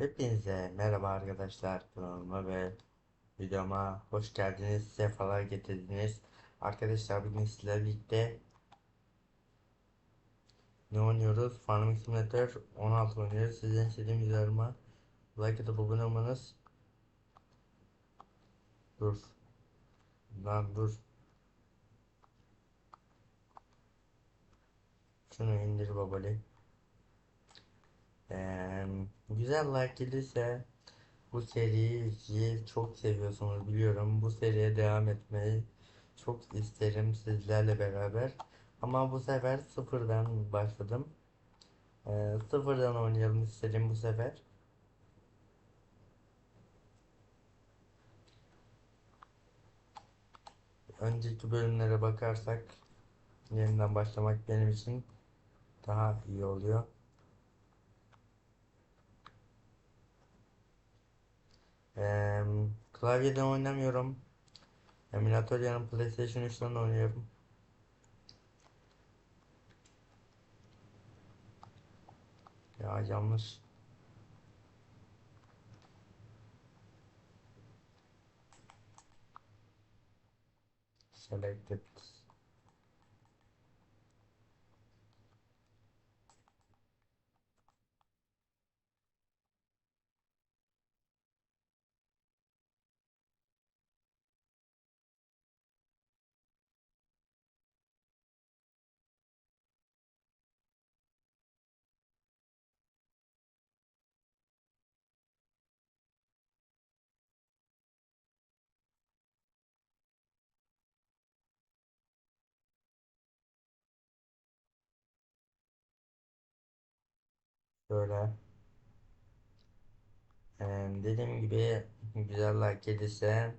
Hepinize merhaba arkadaşlar kanalıma ve videoma hoş geldiniz, sefalar getirdiniz. Arkadaşlar bugün sizlerle birlikte ne oynuyoruz? Farming Simulator 16 oynuyoruz. Sizden istediğim videolarıma like atıp abone olmanız Dur Lan dur Şunu indir babali ee, Güzel like gelirse Bu seriyi çok seviyorsunuz biliyorum. Bu seriye devam etmeyi çok isterim sizlerle beraber. Ama bu sefer sıfırdan başladım. Ee, sıfırdan oynayalım istedim bu sefer. Önceki bölümlere bakarsak yeniden başlamak benim için daha iyi oluyor. Klavyeden oynamıyorum. Emülatör yanım PlayStation 3'ten oynuyorum. Ya yanlış. Selected. Şöyle. Ee, dediğim gibi güzel like gelirse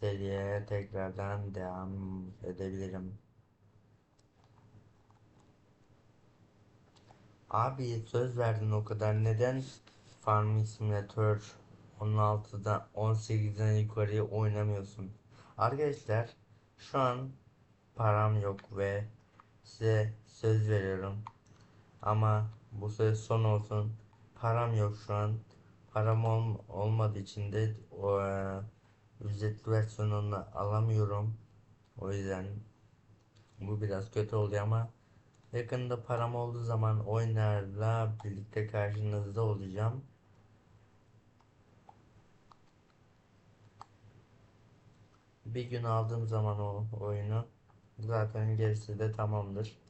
seriye tekrardan devam edebilirim. Abi söz verdin o kadar neden Farming Simulator 16'dan 18'den yukarıya oynamıyorsun? Arkadaşlar şu an param yok ve size söz veriyorum. Ama bu söz son olsun. Param yok şu an. Param ol olmadığı için de o e, ücretli versiyonunu alamıyorum. O yüzden bu biraz kötü oluyor ama yakında param olduğu zaman oyunlarla birlikte karşınızda olacağım. Bir gün aldığım zaman o oyunu zaten gerisi de tamamdır.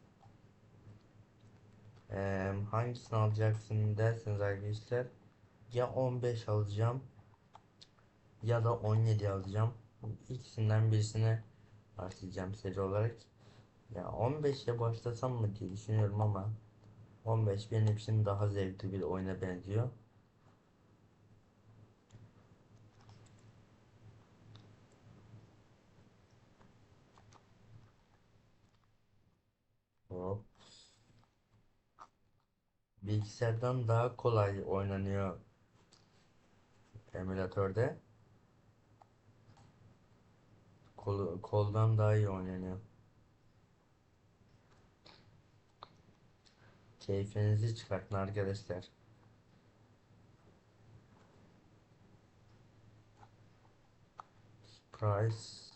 Ee, hangisini alacaksın derseniz arkadaşlar ya 15 alacağım ya da 17 alacağım. İkisinden birisine başlayacağım seri olarak. Ya 15 ile başlasam mı diye düşünüyorum ama 15 benim için daha zevkli bir oyuna benziyor. Bilgisayardan daha kolay oynanıyor emülatörde. Kol, koldan daha iyi oynanıyor. Keyfinizi çıkartın arkadaşlar. Price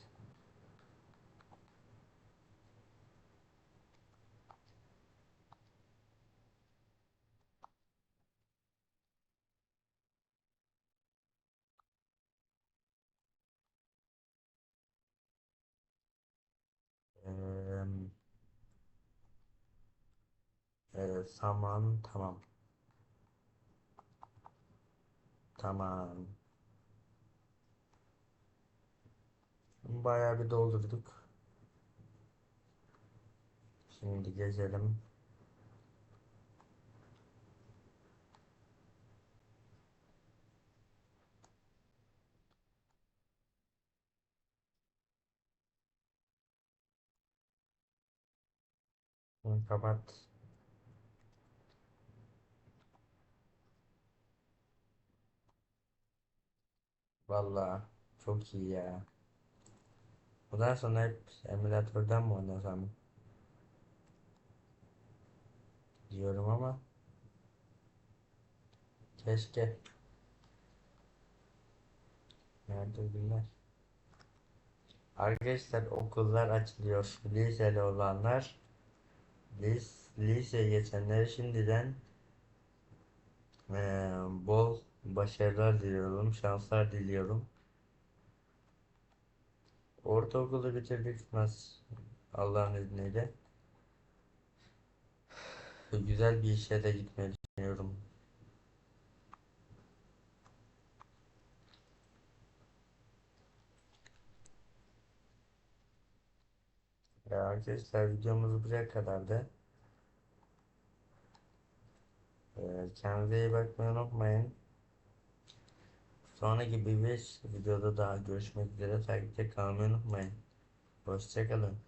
saman tamam. Tamam. Bayağı bir doldurduk. Şimdi gezelim. Kapat. Vallahi çok iyi ya. Bundan sonra hep emülatörden mi oynasam diyorum ama Keşke. Nerede günler? Arkadaşlar okullar açılıyor. Liseli olanlar lis, liseye geçenlere şimdiden eee, bol başarılar diliyorum. Şanslar diliyorum. Ortaokulu bitirdik bitmez Allah'ın izniyle. Güzel bir işe de gitmeyi düşünüyorum. Ya arkadaşlar videomuz buraya kadardı. Kendinize iyi bakmayı unutmayın. Sonraki bir videoda daha görüşmek üzere. Takipte kalmayı unutmayın. Hoşçakalın.